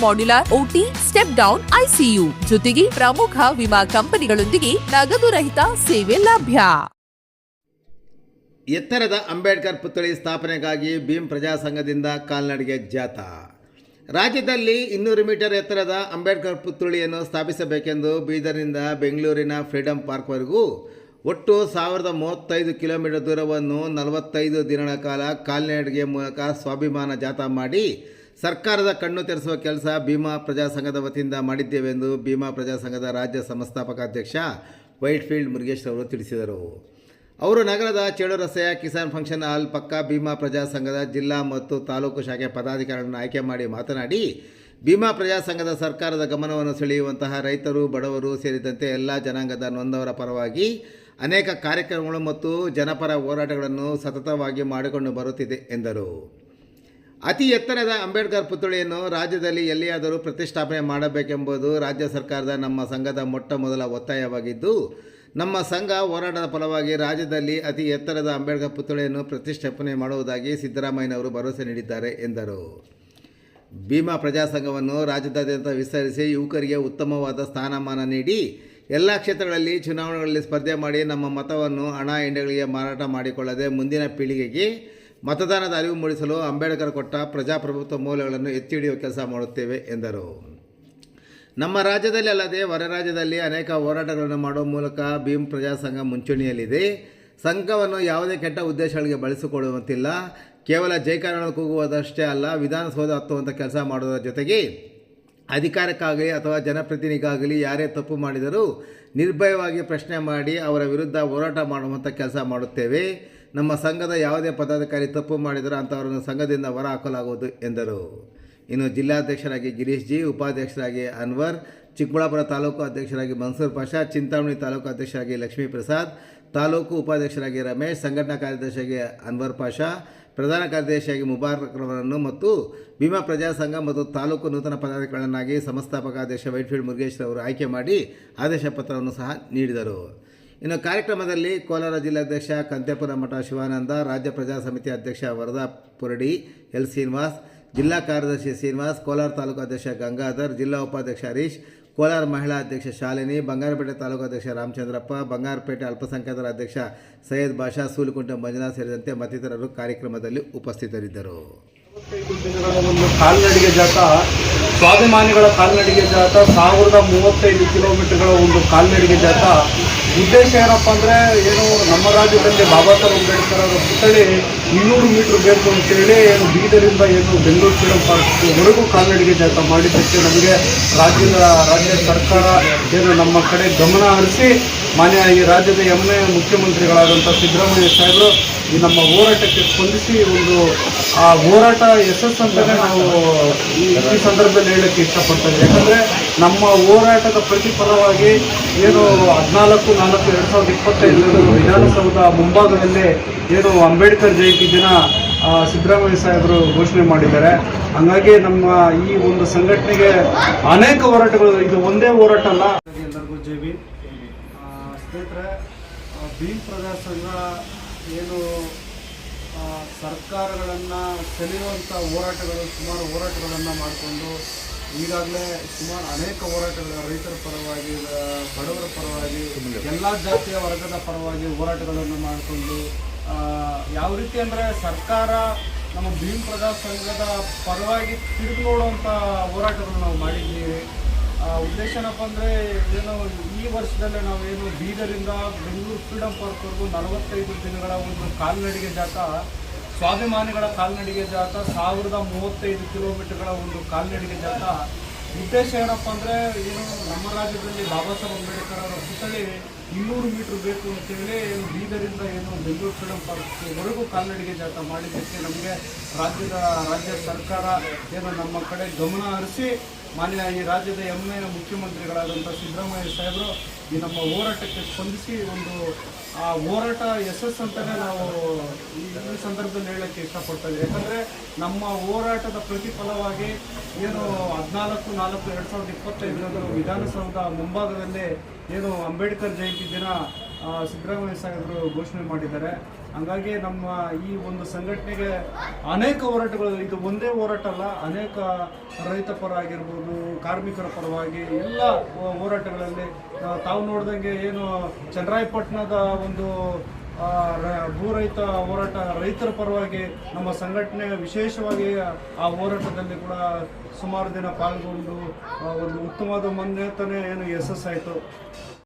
modular OT step down ICU ಜೊತೆಗೆ ಪ್ರಮುಖ ವಿಮಾ ಕಂಪನಿಗಳೊಂದಿಗೆ ನಗದು ರಹಿತ ಸೇವೆ ಲಭ್ಯ. ಎತ್ತರದ ಅಂಬೇಡ್ಕರ್ ಪುತ್ಥಳಿ ಸ್ಥಾಪನೆಗಾಗಿ ಭೀಮ್ ಪ್ರಜಾ ಸಂಘದಿಂದ ಕಾಲ್ನಡಿಗೆ ಜಾಥಾ. ರಾಜ್ಯದಲ್ಲಿ ಇನ್ನೂರು ಮೀಟರ್ ಎತ್ತರದ ಅಂಬೇಡ್ಕರ್ ಪುತ್ಥಳಿಯನ್ನು ಸ್ಥಾಪಿಸಬೇಕೆಂದು ಬೀದರ್ನಿಂದ ಬೆಂಗಳೂರಿನ ಫ್ರೀಡಂ ಪಾರ್ಕ್ವರೆಗೂ ಒಟ್ಟು ಸಾವಿರದ ಮೂವತ್ತೈದು ಕಿಲೋಮೀಟರ್ ದೂರವನ್ನು ನಲವತ್ತೈದು ದಿನಗಳ ಕಾಲ ಕಾಲ್ನಡಿಗೆ ಮೂಲಕ ಸ್ವಾಭಿಮಾನ ಜಾಥಾ ಮಾಡಿ ಸರ್ಕಾರದ ಕಣ್ಣು ತೆರೆಸುವ ಕೆಲಸ ಭೀಮಾ ಪ್ರಜಾ ಸಂಘದ ವತಿಯಿಂದ ಮಾಡಿದ್ದೇವೆಂದು ಭೀಮಾ ಪ್ರಜಾ ಸಂಘದ ರಾಜ್ಯ ಸಂಸ್ಥಾಪಕ ಅಧ್ಯಕ್ಷ ವೈಟ್ಫೀಲ್ಡ್ ಮುರುಗೇಶ್ ಅವರು ತಿಳಿಸಿದರು. ಅವರು ನಗರದ ಚೇಳು ರಸ್ತೆಯ ಕಿಸಾನ್ ಫಂಕ್ಷನ್ ಹಾಲ್ ಪಕ್ಕ ಭೀಮಾ ಪ್ರಜಾ ಸಂಘದ ಜಿಲ್ಲಾ ಮತ್ತು ತಾಲೂಕು ಶಾಖೆ ಪದಾಧಿಕಾರಿಗಳನ್ನು ಆಯ್ಕೆ ಮಾಡಿ ಮಾತನಾಡಿ, ಭೀಮಾ ಪ್ರಜಾ ಸಂಘದ ಸರ್ಕಾರದ ಗಮನವನ್ನು ಸೆಳೆಯುವಂತಹ ರೈತರು, ಬಡವರು ಸೇರಿದಂತೆ ಎಲ್ಲ ಜನಾಂಗದ ನೊಂದವರ ಪರವಾಗಿ ಅನೇಕ ಕಾರ್ಯಕ್ರಮಗಳು ಮತ್ತು ಜನಪರ ಹೋರಾಟಗಳನ್ನು ಸತತವಾಗಿ ಮಾಡಿಕೊಂಡು ಬರುತ್ತಿದೆ ಎಂದರು. ಅತಿ ಎತ್ತರದ ಅಂಬೇಡ್ಕರ್ ಪುತ್ಥಳಿಯನ್ನು ರಾಜ್ಯದಲ್ಲಿ ಎಲ್ಲಿಯಾದರೂ ಪ್ರತಿಷ್ಠಾಪನೆ ಮಾಡಬೇಕೆಂಬುದು ರಾಜ್ಯ ಸರ್ಕಾರದ ನಮ್ಮ ಸಂಘದ ಮೊಟ್ಟ ಮೊದಲ ಒತ್ತಾಯವಾಗಿದ್ದು, ನಮ್ಮ ಸಂಘ ಹೋರಾಟದ ಫಲವಾಗಿ ರಾಜ್ಯದಲ್ಲಿ ಅತಿ ಎತ್ತರದ ಅಂಬೇಡ್ಕರ್ ಪುತ್ಥಳಿಯನ್ನು ಪ್ರತಿಷ್ಠಾಪನೆ ಮಾಡುವುದಾಗಿ ಸಿದ್ದರಾಮಯ್ಯನವರು ಭರವಸೆ ನೀಡಿದ್ದಾರೆ ಎಂದರು. ಭೀಮಾ ಪ್ರಜಾಸಂಘವನ್ನು ರಾಜ್ಯದಾದ್ಯಂತ ವಿಸ್ತರಿಸಿ ಯುವಕರಿಗೆ ಉತ್ತಮವಾದ ಸ್ಥಾನಮಾನ ನೀಡಿ, ಎಲ್ಲ ಕ್ಷೇತ್ರಗಳಲ್ಲಿ ಚುನಾವಣೆಗಳಲ್ಲಿ ಸ್ಪರ್ಧೆ ಮಾಡಿ ನಮ್ಮ ಮತವನ್ನು ಹಣ ಎಂಡೆಗಳಿಗೆ ಮಾರಾಟ ಮಾಡಿಕೊಳ್ಳದೆ ಮುಂದಿನ ಪೀಳಿಗೆಗೆ ಮತದಾನದ ಅರಿವು ಮೂಡಿಸಲು ಅಂಬೇಡ್ಕರ್ ಕೊಟ್ಟ ಪ್ರಜಾಪ್ರಭುತ್ವ ಮೌಲ್ಯಗಳನ್ನು ಎತ್ತಿ ಹಿಡಿಯುವ ಕೆಲಸ ಮಾಡುತ್ತೇವೆ, ಎಂದರು. ನಮ್ಮ ರಾಜ್ಯದಲ್ಲಿ ಅಲ್ಲದೆ ಹೊರ ರಾಜ್ಯದಲ್ಲಿ ಅನೇಕ ಹೋರಾಟಗಳನ್ನು ಮಾಡುವ ಮೂಲಕ ಭೀಮ್ ಪ್ರಜಾಸಂಘ ಮುಂಚೂಣಿಯಲ್ಲಿದೆ. ಸಂಘವನ್ನು ಯಾವುದೇ ಕೆಟ್ಟ ಉದ್ದೇಶಗಳಿಗೆ ಬಳಸಿಕೊಳ್ಳುವಂತಿಲ್ಲ. ಕೇವಲ ಜೈಕಾರಣ ಕೂಗುವುದಷ್ಟೇ ಅಲ್ಲ, ವಿಧಾನಸೌಧ ಹತ್ತುವಂಥ ಕೆಲಸ ಮಾಡುವುದರ ಜೊತೆಗೆ ಅಧಿಕಾರಕ್ಕಾಗಲಿ ಅಥವಾ ಜನಪ್ರತಿನಿಧಿಗಾಗಲಿ ಯಾರೇ ತಪ್ಪು ಮಾಡಿದರೂ ನಿರ್ಭಯವಾಗಿ ಪ್ರಶ್ನೆ ಮಾಡಿ ಅವರ ವಿರುದ್ಧ ಹೋರಾಟ ಮಾಡುವಂಥ ಕೆಲಸ ಮಾಡುತ್ತೇವೆ. ನಮ್ಮ ಸಂಘದ ಯಾವುದೇ ಪದಾಧಿಕಾರಿ ತಪ್ಪು ಮಾಡಿದರೂ ಅಂಥವರನ್ನು ಸಂಘದಿಂದ ಹೊರ ಹಾಕಲಾಗುವುದು ಎಂದರು. ಇನ್ನು ಜಿಲ್ಲಾಧ್ಯಕ್ಷರಾಗಿ ಗಿರೀಶ್ ಜಿ, ಉಪಾಧ್ಯಕ್ಷರಾಗಿ ಅನ್ವರ್, ಚಿಕ್ಕಬಳ್ಳಾಪುರ ತಾಲೂಕು ಅಧ್ಯಕ್ಷರಾಗಿ ಮನ್ಸೂರ್ ಪಾಷಾ, ಚಿಂತಾಮಣಿ ತಾಲೂಕು ಅಧ್ಯಕ್ಷರಾಗಿ ಲಕ್ಷ್ಮೀ ಪ್ರಸಾದ್, ತಾಲೂಕು ಉಪಾಧ್ಯಕ್ಷರಾಗಿ ರಮೇಶ್, ಸಂಘಟನಾ ಕಾರ್ಯದರ್ಶಿಯಾಗಿ ಅನ್ವರ್ ಪಾಷಾ, ಪ್ರಧಾನ ಕಾರ್ಯದರ್ಶಿಯಾಗಿ ಮುಬಾರಕ್ರವರನ್ನು ಮತ್ತು ಭೀಮಾ ಪ್ರಜಾ ಸಂಘ ಮತ್ತು ತಾಲೂಕು ನೂತನ ಪದಾಧಿಕಾರಿಗಳನ್ನಾಗಿ ಸಂಸ್ಥಾಪಕ ಅಧ್ಯಕ್ಷ ವೈಟ್ಫೀಲ್ಡ್ ಮುರುಗೇಶ್ ಅವರು ಆಯ್ಕೆ ಮಾಡಿ ಆದೇಶ ಪತ್ರವನ್ನು ಸಹ ನೀಡಿದರು. ಇನ್ನು ಕಾರ್ಯಕ್ರಮದಲ್ಲಿ ಕೋಲಾರ ಜಿಲ್ಲಾಧ್ಯಕ್ಷ ಕಂತೆಪುರ ಮಠ ಶಿವಾನಂದ, ರಾಜ್ಯ ಪ್ರಜಾ ಸಮಿತಿ ಅಧ್ಯಕ್ಷ ವರದಾ ಪುರಡಿ, ಎಲ್ ಶ್ರೀನಿವಾಸ್, ಜಿಲ್ಲಾ ಕಾರ್ಯದರ್ಶಿ ಶ್ರೀನಿವಾಸ್, ಕೋಲಾರ ತಾಲೂಕು ಅಧ್ಯಕ್ಷ ಗಂಗಾಧರ್, ಜಿಲ್ಲಾ ಉಪಾಧ್ಯಕ್ಷ ಹರೀಶ್, ಕೋಲಾರ ಮಹಿಳಾ ಅಧ್ಯಕ್ಷ ಶಾಲಿನಿ, ಬಂಗಾರಪೇಟೆ ತಾಲೂಕು ಅಧ್ಯಕ್ಷ ರಾಮಚಂದ್ರಪ್ಪ, ಬಂಗಾರಪೇಟೆ ಅಲ್ಪಸಂಖ್ಯಾತರ ಅಧ್ಯಕ್ಷ ಸೈಯದ್ ಬಾಷಾ, ಸೂಲುಕುಂಟ ಮಂಜುನಾಥ್ ಸೇರಿದಂತೆ ಮತ್ತಿತರರು ಕಾರ್ಯಕ್ರಮದಲ್ಲಿ ಉಪಸ್ಥಿತರಿದ್ದರು. ಒಂದು ಕಾಲ್ನಡಿಗೆ ಜಾಥಾ ಸ್ವಾಭಿಮಾನಿಗಳ ಕಾಲ್ನಡಿಗೆ ಜಾಥಾ ಸಾವಿರದ ಮೂವತ್ತೈದು ಕಿಲೋಮೀಟರ್ಗಳ ಒಂದು ಕಾಲ್ನಡಿಗೆ ಜಾಥಾ ಉದ್ದೇಶ ಏನಪ್ಪ ಅಂದರೆ ಏನು ನಮ್ಮ ರಾಜ್ಯದಲ್ಲಿ ಬಾಬಾ ಸಾಹೇಬ್ ಅಂಬೇಡ್ಕರ್ ಅವರ ಪುತ್ಥಳಿ ಇನ್ನೂರು ಮೀಟ್ರ್ ಬೇಕು ಅಂತೇಳಿ ಏನು ಬೀದರಿಂದ ಏನು ಬೆಂಗಳೂರು ಫ್ರೀಡಮ್ ಪಾರ್ಕ್ವರೆಗೂ ಕಾಲ್ನಡಿಗೆ ಜಾಥಾ ಮಾಡಿದ್ದಕ್ಕೆ ನಮಗೆ ರಾಜ್ಯದ, ರಾಜ್ಯ ಸರ್ಕಾರ ಏನು ನಮ್ಮ ಕಡೆ ಗಮನ ಹರಿಸಿ ಮಾನ್ಯ ಈ ರಾಜ್ಯದ ಹೆಮ್ಮೆ ಮುಖ್ಯಮಂತ್ರಿಗಳಾದಂಥ ಸಿದ್ದರಾಮಯ್ಯ ಸಾಹೇಬರು ಈ ನಮ್ಮ ಹೋರಾಟಕ್ಕೆ ಸ್ಪಂದಿಸಿ ಒಂದು, ಆ ಹೋರಾಟ ಯಶಸ್ಸು ಅಂತಲೇ ನಾವು ಈ ಈ ಸಂದರ್ಭದಲ್ಲಿ ಹೇಳಕ್ಕೆ ಇಷ್ಟಪಡ್ತೇವೆ. ಯಾಕಂದರೆ ನಮ್ಮ ಹೋರಾಟದ ಪ್ರತಿಫಲವಾಗಿ ಏನು ಹದಿನಾಲ್ಕು ನಾಲ್ಕು ಎರಡು ಸಾವಿರದ ಇಪ್ಪತ್ತೈದರಂದು ವಿಧಾನಸೌಧ ಮುಂಭಾಗದಲ್ಲಿ ಏನು ಅಂಬೇಡ್ಕರ್ ಜಯಂತಿ ದಿನ ಸಿದ್ದರಾಮಯ್ಯ ಸಾಹೇಬರು ಘೋಷಣೆ ಮಾಡಿದ್ದಾರೆ. ಹಂಗಾಗಿ ನಮ್ಮ ಈ ಒಂದು ಸಂಘಟನೆಗೆ ಅನೇಕ ಹೋರಾಟಗಳು, ಇದು ಒಂದೇ ಹೋರಾಟ ಅಲ್ಲ. ಎಲ್ಲರಿಗೂ ಜೈ ಬಿ ಸ್ನೇಹಿತರೆ ಭೀಮ್ ಪ್ರಜಾ ಸಂಘ ಏನು ಸರ್ಕಾರಗಳನ್ನು ಸೆಳೆಯುವಂಥ ಹೋರಾಟಗಳು, ಸುಮಾರು ಹೋರಾಟಗಳನ್ನು ಮಾಡಿಕೊಂಡು ಈಗಾಗಲೇ ಸುಮಾರು ಅನೇಕ ಹೋರಾಟಗಳು ರೈತರ ಪರವಾಗಿ ಬಡವರ ಪರವಾಗಿ ಎಲ್ಲ ಜಾತಿಯ ವರ್ಗದ ಪರವಾಗಿ ಹೋರಾಟಗಳನ್ನು ಮಾಡಿಕೊಂಡು ಯಾವ ರೀತಿ ಅಂದರೆ ಸರ್ಕಾರ ನಮ್ಮ ಭೀಮ್ ಪ್ರಜಾ ಸಂಘದ ಪರವಾಗಿ ತಿರುಗಿ ನೋಡುವಂಥ ಹೋರಾಟಗಳು ನಾವು ಮಾಡಿದ್ದೀವಿ. ಉದ್ದೇಶ ಏನಪ್ಪ ಅಂದರೆ ಏನು ಈ ವರ್ಷದಲ್ಲೇ ನಾವೇನು ಬೀದರಿಂದ ಬೆಂಗಳೂರು ಫ್ರೀಡಮ್ ಪಾರ್ಕ್ವರೆಗೂ ನಲವತ್ತೈದು ದಿನಗಳ ಒಂದು ಕಾಲ್ನಡಿಗೆ ಜಾಥಾ ಸ್ವಾಭಿಮಾನಿಗಳ ಕಾಲ್ನಡಿಗೆ ಜಾಥಾ ಸಾವಿರದ ಮೂವತ್ತೈದು ಕಿಲೋಮೀಟರ್ಗಳ ಒಂದು ಕಾಲ್ನಡಿಗೆ ಜಾಥಾ. ಉದ್ದೇಶ ಏನಪ್ಪ ಅಂದರೆ, ಏನು ನಮ್ಮ ರಾಜ್ಯದಲ್ಲಿ ಬಾಬಾ ಸಾಹೇಬ್ ಅಂಬೇಡ್ಕರ್ ಅವರ ಪುತ್ಥಳಿ ಇನ್ನೂರು ಮೀಟ್ರ್ ಬೇಕು ಅಂತೇಳಿ ಏನು ಬೀದರಿಂದ ಏನು ಬೆಂಗಳೂರು ಫ್ರೀಡಂ ಪಾರ್ಕ್ವರೆಗೂ ಕಾಲ್ನಡಿಗೆ ಜಾಥಾ ಮಾಡಿದ್ದಕ್ಕೆ ನಮಗೆ ರಾಜ್ಯದ, ರಾಜ್ಯ ಸರ್ಕಾರ ಏನು ನಮ್ಮ ಕಡೆ ಗಮನ ಹರಿಸಿ, ಮಾನ್ಯ ಈ ರಾಜ್ಯದ ಹೆಮ್ಮೆಯ ಮುಖ್ಯಮಂತ್ರಿಗಳಾದಂಥ ಸಿದ್ದರಾಮಯ್ಯ ಸಾಹೇಬರು ಈ ನಮ್ಮ ಹೋರಾಟಕ್ಕೆ ಸ್ಪಂದಿಸಿ ಒಂದು, ಆ ಹೋರಾಟ ಯಶಸ್ಸು ಅಂತಲೇ ನಾವು ಈ ಸಂದರ್ಭದಲ್ಲಿ ಹೇಳಕ್ಕೆ ಇಷ್ಟಪಡ್ತೇವೆ. ಯಾಕಂದರೆ ನಮ್ಮ ಹೋರಾಟದ ಪ್ರತಿಫಲವಾಗಿ ಏನು ಹದಿನಾಲ್ಕು, ನಾಲ್ಕು, ಎರಡು ಸಾವಿರದ ಇಪ್ಪತ್ತೈದರಂದು ವಿಧಾನಸೌಧ ಮುಂಭಾಗದಲ್ಲೇ ಏನು ಅಂಬೇಡ್ಕರ್ ಜಯಂತಿ ದಿನ ಸಿದ್ದರಾಮಯ್ಯ ಸಾಹೇಬರು ಘೋಷಣೆ ಮಾಡಿದ್ದಾರೆ. ಹಂಗಾಗಿ ನಮ್ಮ ಈ ಒಂದು ಸಂಘಟನೆಗೆ ಅನೇಕ ಹೋರಾಟಗಳು, ಇದು ಒಂದೇ ಹೋರಾಟ ಅಲ್ಲ, ಅನೇಕ ರೈತ ಪರ ಆಗಿರ್ಬೋದು, ಕಾರ್ಮಿಕರ ಪರವಾಗಿ ಎಲ್ಲ ಹೋರಾಟಗಳಲ್ಲಿ ತಾವು ನೋಡ್ದಂಗೆ ಏನು ಚನ್ನರಾಯಪಟ್ಟಣದ ಒಂದು ಭೂ ರೈತ ಹೋರಾಟ ರೈತರ ಪರವಾಗಿ ನಮ್ಮ ಸಂಘಟನೆ ವಿಶೇಷವಾಗಿ ಆ ಹೋರಾಟದಲ್ಲಿ ಕೂಡ ಸುಮಾರು ದಿನ ಪಾಲ್ಗೊಂಡು ಒಂದು ಉತ್ತಮವಾದ ಮನ್ಯತನೇ ಏನು ಯಶಸ್ಸಾಯಿತು